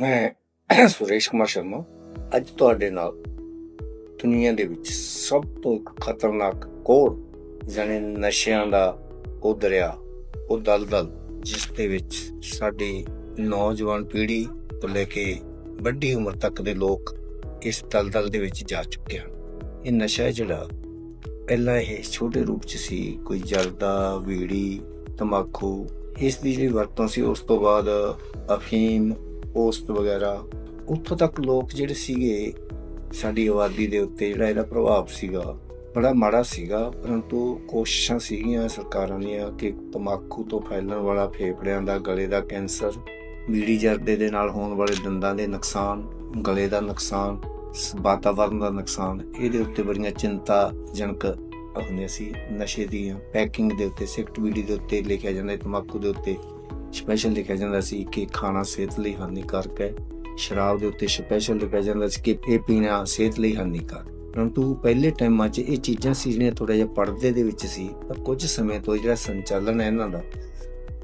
ਮੈਂ ਸੁਰੇਸ਼ ਕੁਮਾਰ ਸ਼ਰਮਾ। ਅੱਜ ਤੁਹਾਡੇ ਨਾਲ ਦੁਨੀਆ ਦੇ ਵਿੱਚ ਸਭ ਤੋਂ ਇੱਕ ਖਤਰਨਾਕ ਕੋੜ ਜਾਨੇ ਨਸ਼ਿਆਂ ਦਾ ਉਹ ਦਰਿਆ, ਉਹ ਦਲਦਲ, ਜਿਸ ਦੇ ਵਿੱਚ ਸਾਡੀ ਨੌਜਵਾਨ ਪੀੜ੍ਹੀ ਤੋਂ ਲੈ ਕੇ ਵੱਡੀ ਉਮਰ ਤੱਕ ਦੇ ਲੋਕ ਇਸ ਦਲਦਲ ਦੇ ਵਿੱਚ ਜਾ ਚੁੱਕੇ ਹਨ। ਇਹ ਨਸ਼ਾ ਜਿਹੜਾ ਪਹਿਲਾਂ ਇਹ ਛੋਟੇ ਰੂਪ 'ਚ ਸੀ, ਕੋਈ ਜਰਦਾ, ਬੀੜੀ, ਤਮਾਕੂ, ਇਸ ਦੀ ਜਿਹੜੀ ਵਰਤੋਂ ਸੀ ਉਸ ਤੋਂ ਬਾਅਦ ਅਫੀਮ ਪੋਸਟ ਵਗੈਰਾ, ਉੱਥੋਂ ਤੱਕ ਲੋਕ ਜਿਹੜੇ ਸੀਗੇ ਸਾਡੀ ਆਬਾਦੀ ਦੇ ਉੱਤੇ ਜਿਹੜਾ ਇਹਦਾ ਪ੍ਰਭਾਵ ਸੀਗਾ, ਬੜਾ ਮਾੜਾ ਸੀਗਾ, ਪਰੰਤੂ ਕੋਸ਼ਿਸ਼ਾਂ ਸੀਗੀਆਂ ਸਰਕਾਰਾਂ ਦੀਆਂ ਕਿ ਤਮਾਕੂ ਤੋਂ ਫੈਲਣ ਵਾਲਾ ਫੇਫੜਿਆਂ ਦਾ, ਗਲੇ ਦਾ ਕੈਂਸਰ, ਬੀੜੀ ਜਰਦੇ ਦੇ ਨਾਲ ਹੋਣ ਵਾਲੇ ਦੰਦਾਂ ਦੇ ਨੁਕਸਾਨ, ਗਲੇ ਦਾ ਨੁਕਸਾਨ, ਸ- ਵਾਤਾਵਰਣ ਦਾ ਨੁਕਸਾਨ, ਇਹਦੇ ਉੱਤੇ ਬੜੀਆਂ ਚਿੰਤਾ ਜਨਕ ਹੁੰਦੀਆਂ ਸੀ ਨਸ਼ੇ ਦੀਆਂ, ਪੈਕਿੰਗ ਦੇ ਉੱਤੇ ਸਿਗਰਟ ਬੀੜੀ ਦੇ ਉੱਤੇ ਲਿਖਿਆ ਜਾਂਦਾ ਤਮਾਕੂ ਦੇ ਉੱਤੇ। ਸਪੈਸ਼ਲ ਲਿਖਿਆ ਜਾਂਦਾ ਸੀ ਕਿ ਖਾਣਾ ਸਿਹਤ ਲਈ ਹਾਨੀਕਾਰਕ ਹੈ। ਸ਼ਰਾਬ ਦੇ ਉੱਤੇ ਸਪੈਸ਼ਲ ਲਿਖਿਆ ਜਾਂਦਾ ਸੀ ਕਿ ਇਹ ਪੀਣਾ ਸਿਹਤ ਲਈ ਹਾਨੀਕਾਰਕ। ਪਰੰਤੂ ਪਹਿਲੇ ਟਾਈਮਾਂ 'ਚ ਇਹ ਚੀਜ਼ਾਂ ਸੀ ਜਿਹੜੀਆਂ ਥੋੜਾ ਜਿਹਾ ਪਰਦੇ ਦੇ ਵਿੱਚ ਸੀ, ਪਰ ਕੁਝ ਸਮੇਂ ਤੋਂ ਜਿਹੜਾ ਸੰਚਾਲਨ ਹੈ ਇਹਨਾਂ ਦਾ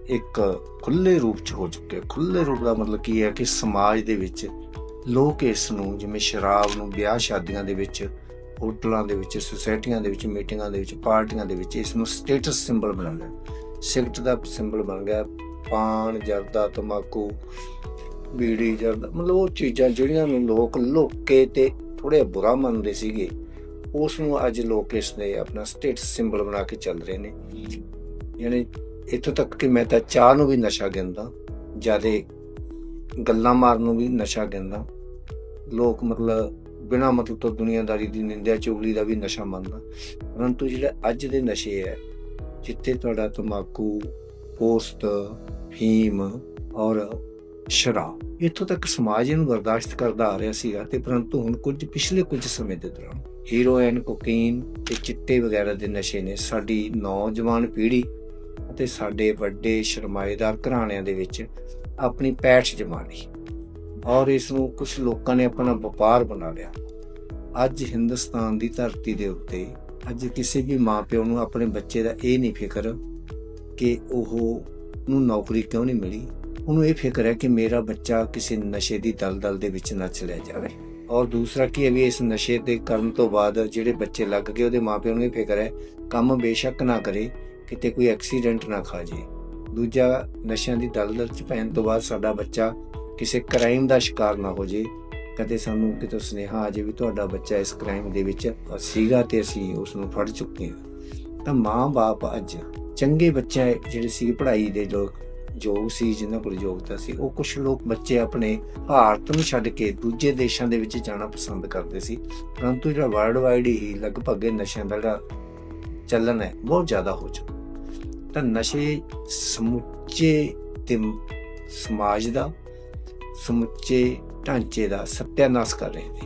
ਇੱਕ ਖੁੱਲੇ ਰੂਪ 'ਚ ਹੋ ਚੁੱਕਿਆ। ਖੁੱਲੇ ਰੂਪ ਦਾ ਮਤਲਬ ਕੀ ਹੈ ਕਿ ਸਮਾਜ ਦੇ ਵਿੱਚ ਲੋਕ ਇਸ ਨੂੰ ਜਿਵੇਂ ਸ਼ਰਾਬ ਨੂੰ ਵਿਆਹ ਸ਼ਾਦੀਆਂ ਦੇ ਵਿੱਚ, ਹੋਟਲਾਂ ਦੇ ਵਿੱਚ, ਸੁਸਾਇਟੀਆਂ ਦੇ ਵਿੱਚ, ਮੀਟਿੰਗਾਂ ਦੇ ਵਿੱਚ, ਪਾਰਟੀਆਂ ਦੇ ਵਿੱਚ ਇਸ ਨੂੰ ਸਟੇਟਸ ਸਿੰਬਲ ਬਣਾ ਲਿਆ ਸਿਗਰਟ ਦਾ ਸਿੰਬਲ ਬਣ ਗਿਆ ਪਾਨ, ਜਰਦਾ ਤਮਾਕੂ ਬੀੜੀ, ਜਰਦਾ, ਮਤਲਬ ਉਹ ਚੀਜ਼ਾਂ ਜਿਹੜੀਆਂ ਨੂੰ ਲੋਕ ਲੋਕੇ ਤੇ ਥੋੜੇ ਬੁਰਾ ਮੰਨਦੇ ਸੀਗੇ ਉਸ ਨੂੰ ਅੱਜ ਲੋਕ ਇਸ ਨੇ ਆਪਣਾ ਸਟੇਟਸ ਸਿੰਬਲ ਬਣਾ ਕੇ ਚੱਲ ਰਹੇ ਨੇ। ਯਾਨੀ ਇੱਥੋਂ ਤੱਕ ਕਿ ਮੈਂ ਤਾਂ ਚਾਹ ਨੂੰ ਵੀ ਨਸ਼ਾ ਗਿਣਦਾ, ਜਿਆਦੇ ਗੱਲਾਂ ਮਾਰਨ ਨੂੰ ਵੀ ਨਸ਼ਾ ਗਿਣਦਾ। ਲੋਕ ਮਤਲਬ ਬਿਨਾ ਮਤਲਬ ਤੋਂ ਦੁਨੀਆਦਾਰੀ ਦੀ ਨਿੰਦਿਆ ਚੁਗਲੀ ਦਾ ਵੀ ਨਸ਼ਾ ਮੰਨਦਾ। ਪਰੰਤੂ ਜਿਹੜਾ ਅੱਜ ਦੇ ਨਸ਼ੇ ਹੈ, ਜਿੱਥੇ ਤੁਹਾਡਾ ਤਮਾਕੂ ਪੋਸਟ ਫੀਮ ਔਰ ਸ਼ਰਾਬ ਇੱਥੋਂ ਤੱਕ ਸਮਾਜ ਇਹਨੂੰ ਬਰਦਾਸ਼ਤ ਕਰਦਾ ਆ ਰਿਹਾ ਸੀਗਾ ਤੇ ਪਰੰਤੂ ਹੁਣ ਕੁਝ, ਪਿਛਲੇ ਕੁਝ ਸਮੇਂ ਦੇ ਦੌਰਾਨ ਹੀਰੋਇਨ ਕੋਕੇਨ ਤੇ ਚਿੱਟੇ ਵਗੈਰਾ ਦੇ ਨਸ਼ੇ ਨੇ ਸਾਡੀ ਨੌਜਵਾਨ ਪੀੜ੍ਹੀ ਅਤੇ ਸਾਡੇ ਵੱਡੇ ਸ਼ਰਮਾਏਦਾਰ ਘਰਾਣਿਆਂ ਦੇ ਵਿੱਚ ਆਪਣੀ ਪੈਠ ਜਮਾ ਲਈ ਔਰ ਇਸ ਨੂੰ ਕੁਝ ਲੋਕਾਂ ਨੇ ਆਪਣਾ ਵਪਾਰ ਬਣਾ ਲਿਆ। ਅੱਜ ਹਿੰਦੁਸਤਾਨ ਦੀ ਧਰਤੀ ਦੇ ਉੱਤੇ ਅੱਜ ਕਿਸੇ ਵੀ ਮਾਪਿਓ ਨੂੰ ਆਪਣੇ ਬੱਚੇ ਦਾ ਇਹ ਨਹੀਂ ਫਿਕਰ ਕਿ ਉਹ ਨੂੰ ਨੌਕਰੀ ਕਿਉਂ ਨਹੀਂ ਮਿਲੀ? ਉਹਨੂੰ ਇਹ ਫਿਕਰ ਹੈ ਕਿ ਮੇਰਾ ਬੱਚਾ ਕਿਸੇ ਨਸ਼ੇ ਦੀ ਦਲਦਲ ਦੇ ਵਿੱਚ ਨਾ ਚਲਿਆ ਜਾਵੇ। ਔਰ ਦੂਸਰਾ ਕੀ ਹੈ ਵੀ ਇਸ ਨਸ਼ੇ ਦੇ ਕਰਨ ਤੋਂ ਬਾਅਦ ਜਿਹੜੇ ਬੱਚੇ ਲੱਗ ਗਏ, ਉਹਦੇ ਮਾਪਿਆਂ ਨੂੰ ਇਹ ਫਿਕਰ ਹੈ, ਕੰਮ ਬੇਸ਼ੱਕ ਨਾ ਕਰੇ, ਕਿਤੇ ਕੋਈ ਐਕਸੀਡੈਂਟ ਨਾ ਖਾ ਜੇ ਦੂਜਾ ਨਸ਼ਿਆਂ ਦੀ ਦਲਦਲ ਚ ਪੈਣ ਤੋਂ ਬਾਅਦ ਸਾਡਾ ਬੱਚਾ ਕਿਸੇ ਕ੍ਰਾਈਮ ਦਾ ਸ਼ਿਕਾਰ ਨਾ ਹੋ ਜੇ ਕਦੇ ਸਾਨੂੰ ਕਿਤੋਂ ਸੁਨੇਹਾ ਆ ਜੇ ਵੀ ਤੁਹਾਡਾ ਬੱਚਾ ਇਸ ਕ੍ਰਾਈਮ ਦੇ ਵਿੱਚ ਸੀਗਾ ਤੇ ਅਸੀਂ ਉਸ ਨੂੰ ਫੜ ਚੁੱਕੇ ਹਾਂ। ਤਾਂ ਮਾਂ-ਬਾਪ ਅੱਜ ਚੰਗੇ ਬੱਚੇ ਜਿਹੜੇ ਸੀ ਪੜ੍ਹਾਈ ਦੇ ਲੋਕ ਯੋਗ ਸੀ, ਜਿਨ੍ਹਾਂ ਕੋਲ ਯੋਗਤਾ ਸੀ, ਉਹ ਕੁਝ ਲੋਕ ਬੱਚੇ ਆਪਣੇ ਭਾਰਤ ਨੂੰ ਛੱਡ ਕੇ ਦੂਜੇ ਦੇਸ਼ਾਂ ਦੇ ਵਿੱਚ ਜਾਣਾ ਪਸੰਦ ਕਰਦੇ ਸੀ। ਪਰੰਤੂ ਜਿਹੜਾ ਵਰਲਡ ਵਾਈਡ ਹੀ ਲਗਭਗ ਇਹ ਨਸ਼ਿਆਂ ਦਾ ਜਿਹੜਾ ਚੱਲਣ ਹੈ, ਬਹੁਤ ਜ਼ਿਆਦਾ ਹੋ ਚੁੱਕਾ। ਤਾਂ ਨਸ਼ੇ ਸਮੁੱਚੇ ਤੇ ਸਮਾਜ ਦਾ, ਸਮੁੱਚੇ ਢਾਂਚੇ ਦਾ ਸਤਿਆਨਾਸ਼ ਕਰ ਰਹੇ ਨੇ।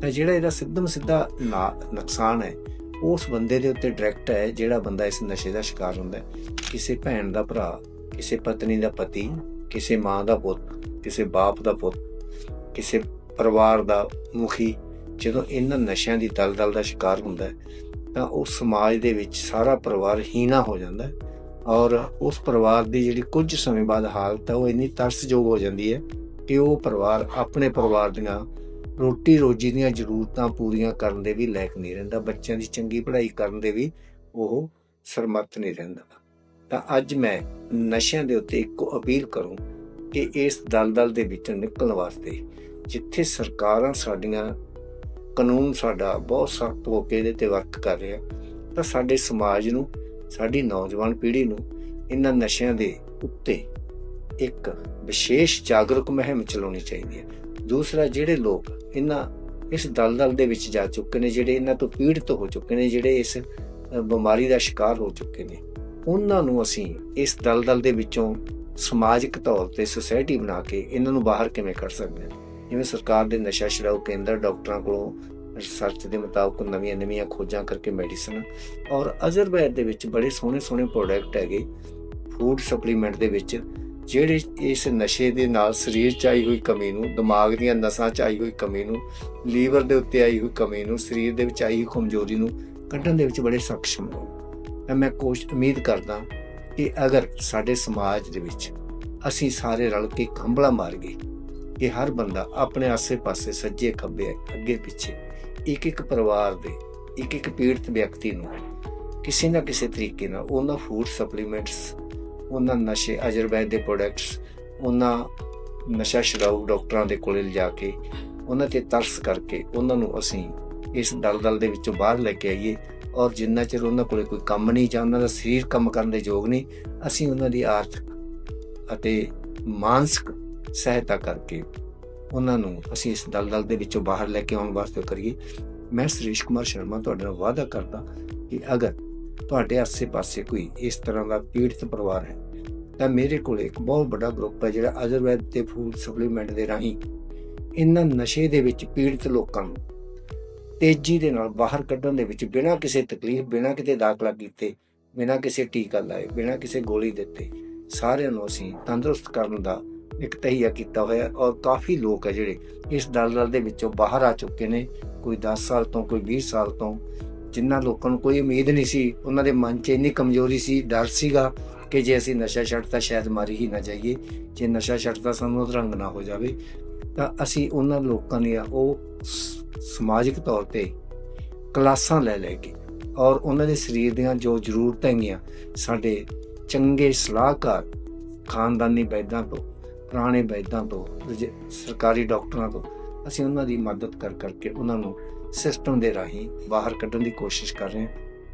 ਤਾਂ ਜਿਹੜਾ ਇਹਦਾ ਸਿੱਧਮ ਸਿੱਧਾ ਨਾ- ਨੁਕਸਾਨ ਹੈ ਉਸ ਬੰਦੇ ਦੇ ਉੱਤੇ ਡਾਇਰੈਕਟ ਹੈ ਜਿਹੜਾ ਬੰਦਾ ਇਸ ਨਸ਼ੇ ਦਾ ਸ਼ਿਕਾਰ ਹੁੰਦਾ ਹੈ। ਕਿਸੇ ਭੈਣ ਦਾ ਭਰਾ, ਕਿਸੇ ਪਤਨੀ ਦਾ ਪਤੀ, ਕਿਸੇ ਮਾਂ ਦਾ ਪੁੱਤ, ਕਿਸੇ ਬਾਪ ਦਾ ਪੁੱਤ, ਕਿਸੇ ਪਰਿਵਾਰ ਦਾ ਮੁਖੀ, ਜਦੋਂ ਇਹਨਾਂ ਨਸ਼ਿਆਂ ਦੀ ਦਲਦਲ ਦਾ ਸ਼ਿਕਾਰ ਹੁੰਦਾ ਹੈ, ਤਾਂ ਉਹ ਸਮਾਜ ਦੇ ਵਿੱਚ ਸਾਰਾ ਪਰਿਵਾਰ ਹੀਣਾ ਹੋ ਜਾਂਦਾ ਹੈ ਔਰ ਉਸ ਪਰਿਵਾਰ ਦੀ ਜਿਹੜੀ ਕੁਝ ਸਮੇਂ ਬਾਅਦ ਹਾਲਤ ਹੈ, ਉਹ ਇੰਨੀ ਤਰਸਯੋਗ ਹੋ ਜਾਂਦੀ ਹੈ ਕਿ ਉਹ ਪਰਿਵਾਰ ਆਪਣੇ ਪਰਿਵਾਰ ਦੀਆਂ ਰੋਟੀ ਰੋਜੀ ਦੀਆਂ ਜ਼ਰੂਰਤਾਂ ਪੂਰੀਆਂ ਕਰਨ ਦੇ ਵੀ ਲਾਇਕ ਨਹੀਂ ਰਹਿੰਦਾ, ਬੱਚਿਆਂ ਦੀ ਚੰਗੀ ਪੜ੍ਹਾਈ ਕਰਨ ਦੇ ਵੀ ਉਹ ਸਰਮੱਥ ਨਹੀਂ ਰਹਿੰਦਾ। ਤਾਂ ਅੱਜ ਮੈਂ ਨਸ਼ਿਆਂ ਦੇ ਉੱਤੇ ਇੱਕੋ ਅਪੀਲ ਕਰੂੰ ਕਿ ਇਸ ਦਲਦਲ ਦੇ ਵਿੱਚੋਂ ਨਿਕਲਣ ਵਾਸਤੇ ਜਿੱਥੇ ਸਰਕਾਰਾਂ ਸਾਡੀਆਂ ਕਾਨੂੰਨ ਸਾਡਾ ਬਹੁਤ ਸਖਤ ਹੋ ਕੇ ਇਹਦੇ ਤੇ ਵਰਕ ਕਰ ਰਿਹਾ, ਤਾਂ ਸਾਡੇ ਸਮਾਜ ਨੂੰ, ਸਾਡੀ ਨੌਜਵਾਨ ਪੀੜ੍ਹੀ ਨੂੰ ਇਹਨਾਂ ਨਸ਼ਿਆਂ ਦੇ ਉੱਤੇ ਇੱਕ ਵਿਸ਼ੇਸ਼ ਜਾਗਰੂਕ ਮੁਹਿੰਮ ਚਲਾਉਣੀ ਚਾਹੀਦੀ ਹੈ। ਦੂਸਰਾ ਜਿਹੜੇ ਲੋਕ ਇਹਨਾਂ ਇਸ ਦਲਦਲ ਦੇ ਵਿੱਚ ਜਾ ਚੁੱਕੇ ਨੇ, ਜਿਹੜੇ ਇਹਨਾਂ ਤੋਂ ਪੀੜਤ ਹੋ ਚੁੱਕੇ ਨੇ, ਜਿਹੜੇ ਇਸ ਬਿਮਾਰੀ ਦਾ ਸ਼ਿਕਾਰ ਹੋ ਚੁੱਕੇ ਨੇ, ਉਹਨਾਂ ਨੂੰ ਅਸੀਂ ਇਸ ਦਲਦਲ ਦੇ ਵਿੱਚੋਂ ਸਮਾਜਿਕ ਤੌਰ ਤੇ ਸੁਸਾਇਟੀ ਬਣਾ ਕੇ ਇਹਨਾਂ ਨੂੰ ਬਾਹਰ ਕਿਵੇਂ ਕੱਢ ਸਕਦੇ ਹਾਂ? ਜਿਵੇਂ ਸਰਕਾਰ ਦੇ ਨਸ਼ਾ ਛੁਡਾਊ ਕੇਂਦਰ ਡਾਕਟਰਾਂ ਕੋਲੋਂ ਰਿਸਰਚ ਦੇ ਮੁਤਾਬਕ ਨਵੀਆਂ ਨਵੀਆਂ ਖੋਜਾਂ ਕਰਕੇ ਮੈਡੀਸਨ ਔਰ ਅਜ਼ਰਬੈਜ ਦੇ ਵਿੱਚ ਬੜੇ ਸੋਹਣੇ ਸੋਹਣੇ ਪ੍ਰੋਡਕਟ ਹੈਗੇ ਫੂਡ ਸਪਲੀਮੈਂਟ ਦੇ ਵਿੱਚ ਜਿਹੜੇ ਇਸ ਨਸ਼ੇ ਦੇ ਨਾਲ ਸਰੀਰ 'ਚ ਆਈ ਹੋਈ ਕਮੀ ਨੂੰ, ਦਿਮਾਗ ਦੀਆਂ ਨਸਾਂ 'ਚ ਆਈ ਹੋਈ ਕਮੀ ਨੂੰ, ਲੀਵਰ ਦੇ ਉੱਤੇ ਆਈ ਹੋਈ ਕਮੀ ਨੂੰ, ਸਰੀਰ ਦੇ ਵਿੱਚ ਆਈ ਹੋਈ ਕਮਜ਼ੋਰੀ ਨੂੰ ਕੱਢਣ ਦੇ ਵਿੱਚ ਬੜੇ ਸક્ષਮ ਹੋ ਤਾਂ ਮੈਂ ਕੋਸ਼ ਉਮੀਦ ਕਰਦਾ ਕਿ ਅਗਰ ਸਾਡੇ ਸਮਾਜ ਦੇ ਵਿੱਚ ਅਸੀਂ ਸਾਰੇ ਰਲ ਕੇ ਖੰਭਲਾ ਮਾਰ ਗਏ ਕਿ ਹਰ ਬੰਦਾ ਆਪਣੇ ਆਸੇ-ਪਾਸੇ ਸੱਜੇ ਖੱਬੇ ਅੱਗੇ ਪਿੱਛੇ ਇੱਕ ਇੱਕ ਪਰਿਵਾਰ ਦੇ, ਇੱਕ ਇੱਕ ਪੀੜਤ ਵਿਅਕਤੀ ਨੂੰ ਕਿਸੇ ਨਾ ਕਿਸੇ ਤਰੀਕੇ ਨਾਲ ਉਹਨਾਂ ਫੂਡ ਸਪਲੀਮੈਂਟਸ ਉਹਨਾਂ ਨਸ਼ੇ ਆਯੁਰਵੈਦ ਦੇ ਪ੍ਰੋਡਕਟਸ ਉਹਨਾਂ ਨਸ਼ਾ ਛਡਾਊ ਡਾਕਟਰਾਂ ਦੇ ਕੋਲੇ ਲਿਜਾ ਕੇ, ਉਹਨਾਂ ਤੇ ਤਰਸ ਕਰਕੇ ਉਹਨਾਂ ਨੂੰ ਅਸੀਂ ਇਸ ਦਲਦਲ ਦੇ ਵਿੱਚੋਂ ਬਾਹਰ ਲੈ ਕੇ ਆਈਏ ਔਰ ਜਿੰਨਾ ਚਿਰ ਉਹਨਾਂ ਕੋਲੇ ਕੋਈ ਕੰਮ ਨਹੀਂ ਜਾਂ ਉਹਨਾਂ ਦਾ ਸਰੀਰ ਕੰਮ ਕਰਨ ਦੇ ਯੋਗ ਨਹੀਂ, ਅਸੀਂ ਉਹਨਾਂ ਦੀ ਆਰਥਿਕ ਅਤੇ ਮਾਨਸਿਕ ਸਹਾਇਤਾ ਕਰਕੇ ਉਹਨਾਂ ਨੂੰ ਅਸੀਂ ਇਸ ਦਲਦਲ ਦੇ ਵਿੱਚੋਂ ਬਾਹਰ ਲੈ ਕੇ ਆਉਣ ਵਾਸਤੇ ਕਰੀਏ। ਮੈਂ ਸੁਰੇਸ਼ ਕੁਮਾਰ ਸ਼ਰਮਾ, ਤੁਹਾਡੇ ਨਾਲ ਵਾਅਦਾ ਕਰਦਾ ਕਿ ਅਗਰ ਤੁਹਾਡੇ ਆਸੇ-ਪਾਸੇ ਕੋਈ ਇਸ ਤਰ੍ਹਾਂ ਦਾ ਪੀੜਤ ਪਰਿਵਾਰ ਹੈ, ਤਾਂ ਮੇਰੇ ਕੋਲ ਇੱਕ ਬਹੁਤ ਵੱਡਾ ਗਰੁੱਪ ਹੈ ਜਿਹੜਾ ਆਯੁਰਵੈਦ ਤੇ ਫੂਡ ਸਪਲੀਮੈਂਟ ਦੇ ਰਾਹੀਂ ਇਹਨਾਂ ਨਸ਼ੇ ਦੇ ਵਿੱਚ ਪੀੜਤ ਲੋਕਾਂ ਨੂੰ ਤੇਜ਼ੀ ਦੇ ਨਾਲ ਬਾਹਰ ਕੱਢਣ ਦੇ ਵਿੱਚ ਬਿਨਾਂ ਕਿਸੇ ਤਕਲੀਫ, ਬਿਨਾਂ ਕਿਤੇ ਦਾਖਲਾ ਕੀਤੇ, ਬਿਨਾਂ ਕਿਸੇ ਟੀਕਾ ਲਾਏ, ਬਿਨਾਂ ਕਿਸੇ ਗੋਲੀ ਦਿੱਤੇ, ਸਾਰਿਆਂ ਨੂੰ ਅਸੀਂ ਤੰਦਰੁਸਤ ਕਰਨ ਦਾ ਇੱਕ ਤਹੀਆ ਕੀਤਾ ਹੋਇਆ ਔਰ ਕਾਫੀ ਲੋਕ ਹੈ ਜਿਹੜੇ ਇਸ ਦਲਦਲ ਦੇ ਵਿੱਚੋਂ ਬਾਹਰ ਆ ਚੁੱਕੇ ਨੇ, ਕੋਈ 10 ਸਾਲ ਤੋਂ, ਕੋਈ 20 ਸਾਲ ਤੋਂ ਜਿਨ੍ਹਾਂ ਲੋਕਾਂ ਨੂੰ ਕੋਈ ਉਮੀਦ ਨਹੀਂ ਸੀ, ਉਹਨਾਂ ਦੇ ਮਨ 'ਚ ਇੰਨੀ ਕਮਜ਼ੋਰੀ ਸੀ, ਡਰ ਸੀਗਾ ਕਿ ਜੇ ਅਸੀਂ ਨਸ਼ਾ ਛੱਡਤਾ ਸ਼ਾਇਦ ਮਾਰੀ ਹੀ ਨਾ ਜਾਈਏ। ਜੇ ਨਸ਼ਾ ਛੱਡਤਾ ਸਾਨੂੰ ਰੰਗ ਨਾ ਹੋ ਜਾਵੇ। ਤਾਂ ਅਸੀਂ ਉਹਨਾਂ ਲੋਕਾਂ ਦੀਆਂ ਉਹ ਸ- ਸਮਾਜਿਕ ਤੌਰ ਤੇ ਕਲਾਸਾਂ ਲੈ ਲੈ ਕੇ ਔਰ ਉਹਨਾਂ ਦੇ ਸਰੀਰ ਦੀਆਂ ਜੋ ਜ਼ਰੂਰਤਾਂ ਹੈਗੀਆਂ, ਸਾਡੇ ਚੰਗੇ ਸਲਾਹਕਾਰ ਖਾਨਦਾਨੀ ਵੈਦਾਂ ਤੋਂ, ਪੁਰਾਣੇ ਵੈਦਾਂ ਤੋਂ, ਰਜ- ਸਰਕਾਰੀ ਡਾਕਟਰਾਂ ਤੋਂ, ਅਸੀਂ ਉਹਨਾਂ ਦੀ ਮਦਦ ਕਰ ਕਰਕੇ ਉਹਨਾਂ ਨੂੰ ਸਿਸਟਮ ਦੇ ਰਾਹੀਂ ਬਾਹਰ ਕੱਢਣ ਦੀ ਕੋਸ਼ਿਸ਼ ਕਰ ਰਹੇ ਹਾਂ।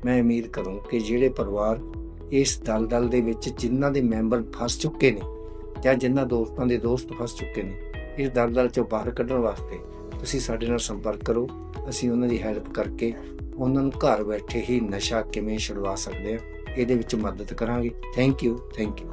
ਮੈਂ ਉਮੀਦ ਕਰੂੰ ਕਿ ਜਿਹੜੇ ਪਰਿਵਾਰ ਇਸ ਦਲਦਲ ਦੇ ਵਿੱਚ ਜਿਨ੍ਹਾਂ ਦੇ ਮੈਂਬਰ ਫਸ ਚੁੱਕੇ ਨੇ ਜਾਂ ਜਿਨ੍ਹਾਂ ਦੋਸਤਾਂ ਦੇ ਦੋਸਤ ਫਸ ਚੁੱਕੇ ਨੇ, ਇਸ ਦਲਦਲ ਚੋਂ ਬਾਹਰ ਕੱਢਣ ਵਾਸਤੇ ਤੁਸੀਂ ਸਾਡੇ ਨਾਲ ਸੰਪਰਕ ਕਰੋ। ਅਸੀਂ ਉਹਨਾਂ ਦੀ ਹੈਲਪ ਕਰਕੇ ਉਹਨਾਂ ਨੂੰ ਘਰ ਬੈਠੇ ਹੀ ਨਸ਼ਾ ਕਿਵੇਂ ਛੁਡਵਾ ਸਕਦੇ ਹਾਂ, ਇਹਦੇ ਵਿੱਚ ਮਦਦ ਕਰਾਂਗੇ। Thank you thank you.